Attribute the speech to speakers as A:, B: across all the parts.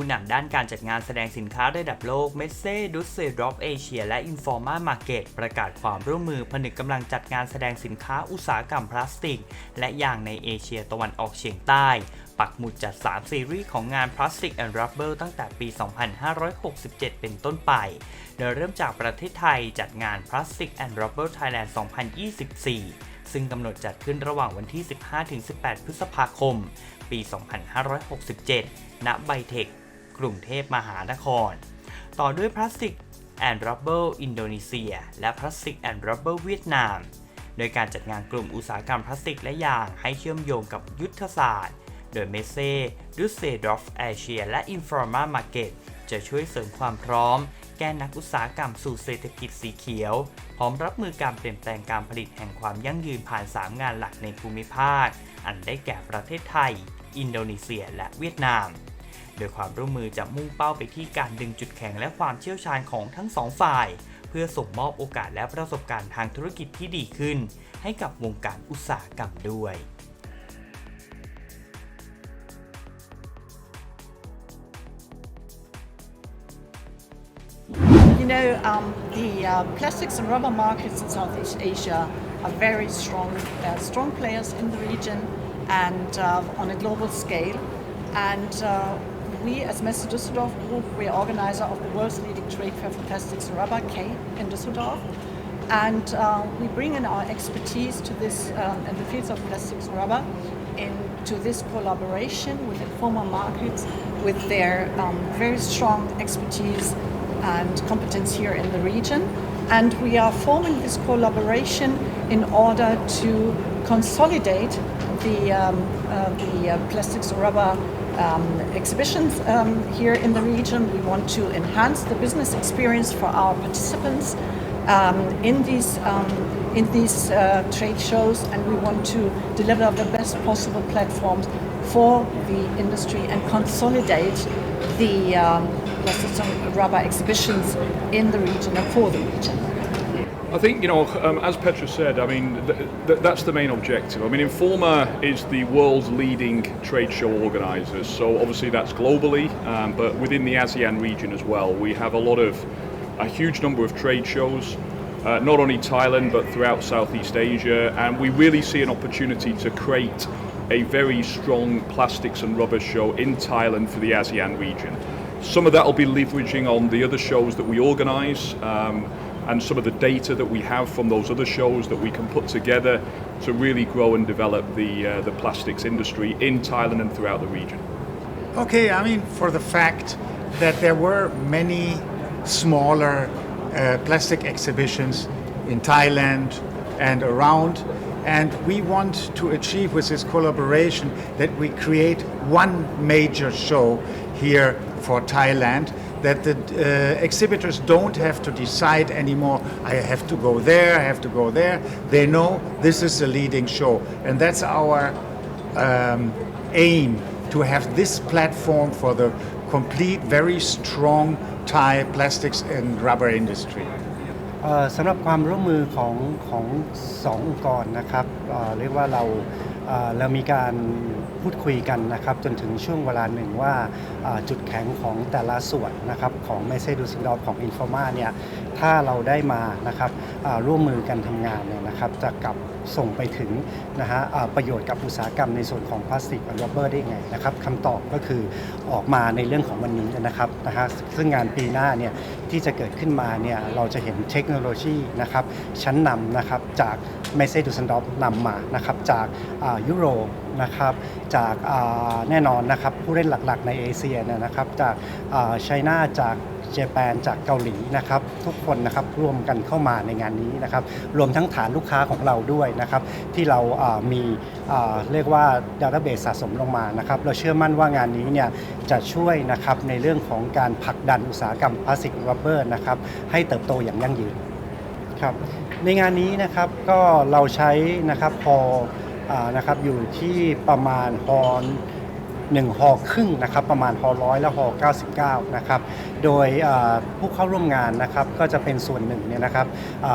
A: ผู้นำด้านการจัดงานแสดงสินค้าระดับโลกเมสเซ่ดุสเซดอฟเอเชียและอินฟอร์มามาร์เก็ตประกาศความร่วมมือผนึกกำลังจัดงานแสดงสินค้าอุตสาหกรรมพลาสติก และยางในเอเชียตะวันออกเฉียงใต้ ปักหมุดจัด 3 ซีรีส์ของงาน Plastic and Rubber ตั้งแต่ปี 2567 เป็นต้นไป โดยเริ่มจากประเทศไทยจัดงาน Plastic and Rubber Thailand 2024ซึ่งกำหนดจัดขึ้นระหว่างวันที่ 15-18 พฤษภาคม ปี 2567 ณ ไบเทค กรุงเทพมหานคร ต่อด้วย Plastic and Rubber อินโดนีเซีย และ Plastic and Rubber เวียดนาม โดยการจัดงานกลุ่มอุตสาหกรรมพลาสติกและยางให้เชื่อมโยงกับยุทธศาสตร์ โดยเมเซ่ดุสเซดอฟเอเชีย และอินฟอร์มามาร์เก็ตจะช่วยเสริมความพร้อม แก้นักอุตสาหกรรมสู่เศรษฐกิจสีเขียว พร้อมรับมือการเปลี่ยนแปลงการผลิตแห่งความยั่งยืนผ่าน 3 งานหลักในภูมิภาค อันได้แก่ประเทศไทย อินโดนีเซีย และเวียดนาม โดยความร่วมมือจะมุ่งเป้าไปที่การดึงจุดแข็งและความเชี่ยวชาญของทั้งสองฝ่าย เพื่อส่งมอบโอกาสและประสบการณ์ทางธุรกิจที่ดีขึ้น ให้กับวงการอุตสาหกรรมด้วย
B: You know, um, the uh, plastics and rubber markets in Southeast Asia are very strong, uh, strong players in the region and uh, on a global scale. And uh, we, as Messe Düsseldorf Group, we are organizer of the world's leading trade fair for plastics and rubber, K, in Düsseldorf. And uh, we bring in our expertise to this um, in the fields of plastics and rubber into this collaboration with Informa Markets with their um, very strong expertise and competence here in the region. And we are forming this collaboration in order to consolidate the, um, uh, the uh, plastics and rubber um, exhibitions um, here in the region. We want to enhance the business experience for our participants um, in these um, in these uh, trade shows, and we want to deliver the best possible platforms for the industry and consolidate the um, plastics and rubber exhibitions in the region and for the region.
C: I think, you know, um, as Petra said, I mean, th- th- that's the main objective. I mean, Informa is the world's leading trade show organisers, so obviously that's globally, um, but within the ASEAN region as well. We have a lot of, a huge number of trade shows, uh, not only Thailand, but throughout Southeast Asia, and we really see an opportunity to create a very strong plastics and rubber show in Thailand for the ASEAN region. Some of that will be leveraging on the other shows that we organise. Um, and some of the data that we have from those other shows that we can put together to really grow and develop the, uh, the plastics industry in Thailand and throughout the region.
D: Okay, I mean, for the fact that there were many smaller uh, plastic exhibitions in Thailand and around, and we want to achieve with this collaboration that we create one major show here for Thailand That the uh, exhibitors don't have to decide anymore, I have to go there, I have to go there. They know this is the leading show, and that's our um, aim to have this platform for the complete, very strong Thai plastics and rubber industry.
E: เอ่อสำหรับความร่วมมือของของสององค์กรนะครับเอ่อเรียกว่าเรา เรามีการพูดคุยกันนะครับจนถึงช่วงเวลาหนึ่งว่าจุดแข็งของแต่ละส่วนนะครับของเมเซดูซินดอฟของอินฟอร์มาเนี่ยถ้าเราได้มานะครับร่วมมือกันทำงานเนี่ยนะครับจะกลับส่งไปถึงนะฮะประโยชน์กับอุตสาหกรรมในส่วนของพลาสติกและรบเบอร์ได้ไงนะครับคำตอบก็คือออกมาในเรื่องของวันนี้นะครับนะฮะซึ่งงานปีหน้าเนี่ยที่จะเกิดขึ้นมาเนี่ยเราจะเห็นเทคโนโลยีนะครับชั้นนำนะครับจากเมเซดูซันดอฟนำมานะครับจากยุโรปนะครับจากแน่นอนนะครับผู้เล่นหลักๆในเอเชียเนี่ยนะครับจากไชน่าจาก เจแปนจากเกาหลีนะครับทุกคนนะครับร่วมกันเข้ามาในงานนี้นะครับรวมทั้งฐานลูกค้าของเราด้วยนะครับที่เราอ่ามีอ่าเรียกว่าดัตเตอร์เบสสะสมลงมานะครับเราเชื่อมั่นว่างานนี้เนี่ยจะช่วยนะครับในเรื่องของการผลักดันอุตสาหกรรมพลาสติกรอบเบอร์นะครับให้เติบโตอย่างยั่งยืนครับในงานนี้นะครับก็เราใช้นะครับพออนะครับอยู่ที่ประมาณฮอน 1ฮอครึ่งนะครับประมาณฮอร้อยและฮอ99นะครับโดยผู้เข้าร่วมงานนะครับก็จะเป็นส่วนหนึ่งเนี่ยนะครับ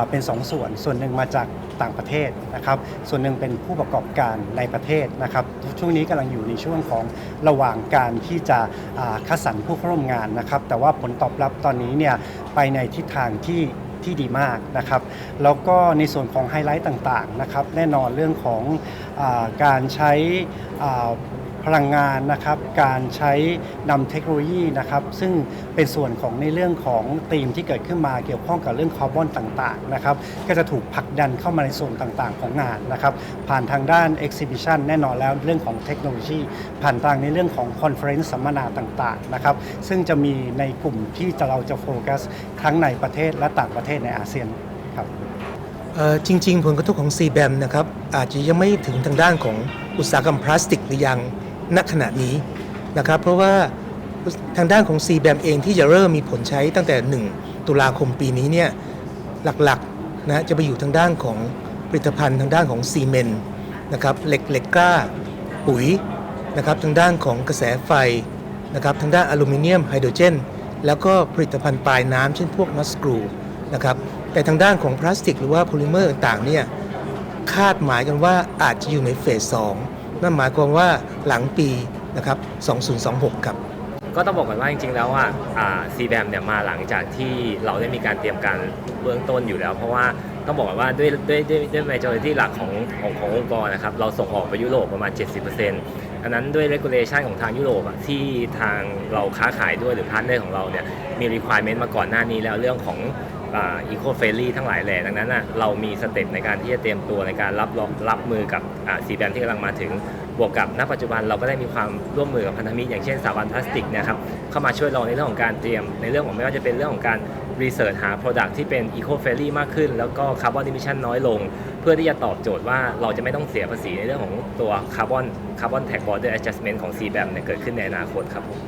E: เป็น 2 ส่วนส่วนหนึ่งมาจากต่างประเทศนะครับส่วนหนึ่งเป็นผู้ประกอบการในประเทศนะครับช่วงนี้กำลังอยู่ในช่วงของระหว่างการที่จะคัดสรรผู้เข้าร่วมงานนะครับแต่ว่าผลตอบรับตอนนี้เนี่ยไปในทิศทางที่ที่ดีมากนะครับ แล้วก็ในส่วนของไฮไลท์ต่างๆนะครับ แน่นอนเรื่องของอการใช้อ่า พลังงานนะครับ การใช้นำเทคโนโลยีนะครับ ซึ่งเป็นส่วนของในเรื่องของธีมที่เกิดขึ้นมาเกี่ยวข้องกับเรื่องคาร์บอนต่างๆนะครับ ก็จะถูกผลักดันเข้ามาในส่วนต่างๆ ของงานนะครับ ผ่านทางด้าน Exhibition แน่นอนแล้วเรื่องของเทคโนโลยี ผ่านทางในเรื่องของคอนเฟอเรนซ์สัมมนาต่างๆนะครับ ซึ่งจะมีในกลุ่มที่จะเราจะโฟกัสทั้งในประเทศและต่างประเทศในอาเซียนครับ
F: จริง ๆ ผลกระทบของ CBAM นะครับอาจจะยังไม่ถึงทางด้านของอุตสาหกรรมพลาสติกหรือยัง ณขณะนี้นะครับ เพราะว่าทางด้านของ CBAM เองที่จะเริ่มมีผลใช้ตั้งแต่ 1 ตุลาคมปีนี้เนี่ยหลักๆนะจะไปอยู่ทางด้านของผลิตภัณฑ์ทางด้านของซีเมนต์นะครับเหล็กเหล็กกล้า ปุ๋ยนะครับทางด้านของกระแสไฟนะครับทางด้านอลูมิเนียมไฮโดรเจน แล้วก็ผลิตภัณฑ์ปลายน้ำเช่นพวกนัสกรูนะครับแต่ทางด้านของพลาสติก หรือว่าโพลิเมอร์ต่างๆเนี่ยคาดหมายกันว่าอาจจะอยู่ในเฟส2 นั่นหมายความว่าหลังปีนะครับ 2026 ครับ
G: ก็ต้องบอกก่อนว่าจริงๆ แล้วอะซีแบมเนี่ยมาหลังจากที่เราได้มีการเตรียมการเบื้องต้นอยู่แล้ว เพราะว่าต้องบอกก่อนว่าด้วยด้วยด้วยด้วย majority หลักของของขององค์กรนะครับเราส่งออกไปยุโรปประมาณ 70%อันนั้นด้วย regulation ของทางยุโรปอะที่ทางเราค้าขายด้วยหรือพาร์ทเนอร์ของเราเนี่ยมี requirement มาก่อนหน้านี้แล้วเรื่องของ อีโคเฟรลี่ทั้งหลายแหล่ดังนั้นอะเรามีสเต็ปในการที่จะเตรียมตัวในการรับรองรับมือกับซีแบมที่กำลังมาถึงบวกกับณปัจจุบันเราก็ได้มีความร่วมมือกับพันธมิตรอย่างเช่นสถาบันพลาสติกนะครับเข้ามาช่วยเราในเรื่องของการเตรียม ในเรื่องของไม่ว่าจะเป็นเรื่องของการรีเสิร์ชหา Product ที่เป็น Eco Friendly มากขึ้น แล้วก็คาร์บอน Emission น้อยลง เพื่อที่จะตอบโจทย์ว่าเราจะไม่ต้องเสียภาษีในเรื่องของตัวคาร์บอนคาร์บอนแท็กบอร์เดอร์แอดจัสเมนต์ของ CBAM เนี่ยเกิดขึ้นในอนาคตครับผม